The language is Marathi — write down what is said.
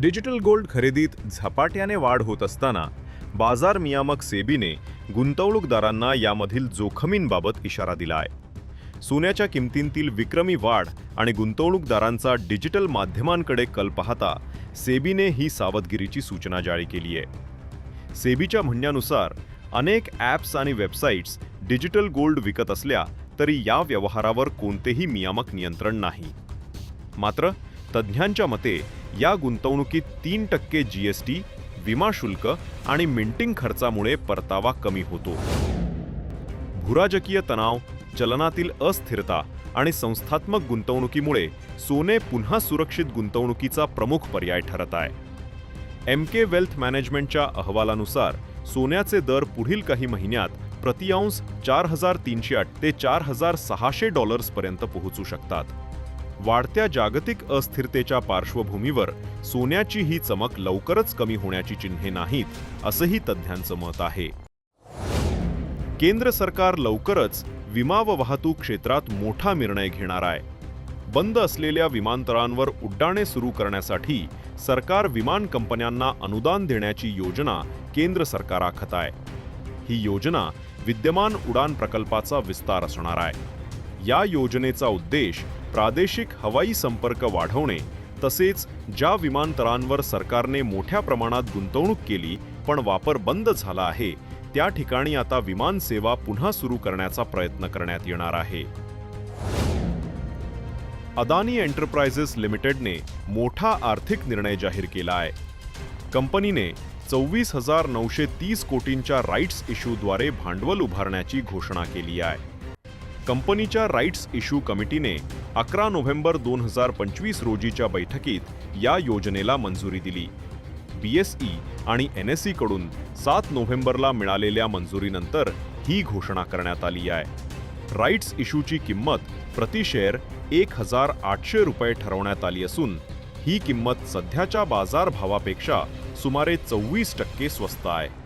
डिजिटल गोल्ड खरेदीत झपाट्याने वाढ होत असताना बाजार नियामक सेबीने गुंतवणूकदारांना यामधील जोखमींबाबत इशारा दिला आहे सोन्याच्या किमतींतील विक्रमी वाढ आणि गुंतवणूकदारांचा डिजिटल माध्यमांकडे कल पाहता सेबीने ही सावधगिरीची सूचना जारी केली आहे. सेबीच्या म्हणण्यानुसार अनेक ॲप्स आणि वेबसाईट्स डिजिटल गोल्ड विकत असल्या तरी या व्यवहारावर कोणतेही नियामक नियंत्रण नाही. मात्र तज्ज्ञांच्या मते या गुंतवणुकीत तीन टक्के जी एस टी विमा शुल्क आणि मिंटिंग खर्चामुळे परतावा कमी होतो. भूराजकीय तणाव चलनातील अस्थिरता आणि संस्थात्मक गुंतवणुकीमुळे सोने पुन्हा सुरक्षित गुंतवणुकीचा प्रमुख पर्याय ठरत आहे. एम के वेल्थ मॅनेजमेंटच्या अहवालानुसार सोन्याचे दर पुढील काही महिन्यात प्रतिअंश चार हजार तीनशे आठ ते चार हजार सहाशे डॉलर्सपर्यंत पोहोचू शकतात. वाढत्या जागतिक अस्थिरतेच्या पार्श्वभूमीवर सोन्याची ही चमक लवकरच कमी होण्याची चिन्हे नाहीत असंही तज्ज्ञांचं मत आहे. केंद्र सरकार लवकरच विमा व वाहतूक क्षेत्रात मोठा निर्णय घेणार आहे. बंद असलेल्या विमानतळांवर उड्डाणे सुरू करण्यासाठी सरकार विमान कंपन्यांना अनुदान देण्याची योजना केंद्र सरकार आखत आहे. ही योजना विद्यमान उडान प्रकल्पाचा विस्तार असणार आहे. या योजनेचा उद्देश प्रादेशिक हवाई संपर्क वाढवणे तसेच ज्या विमानतळांवर सरकारने मोठ्या प्रमाणात गुंतवणूक केली पण वापर बंद झाला आहे त्या ठिकाणी आता विमानसेवा पुन्हा सुरू करण्याचा प्रयत्न करण्यात येणार आहे. अदानी एंटरप्राइजेस लिमिटेडने मोठा आर्थिक निर्णय जाहीर केला आहे. कंपनीने चोवीस हजार नऊशे तीस कोटींच्या राईट्स इश्यूद्वारे भांडवल उभारण्याची घोषणा केली आहे. कंपनीच्या राईट्स इश्यू कमिटीने अकरा नोव्हेंबर दोन हजार पंचवीस रोजीच्या बैठकीत या योजनेला मंजुरी दिली. बीएसई आणि एन एसकडून सात नोव्हेंबरला मिळालेल्या मंजुरीनंतर ही घोषणा करण्यात आली आहे. राईट्स इश्यूची किंमत प्रति शेअर एक हजार आठशे रुपये ठरवण्यात आली असून ही किंमत सध्याच्या बाजारभावापेक्षा सुमारे चोवीस टक्के स्वस्त आहे.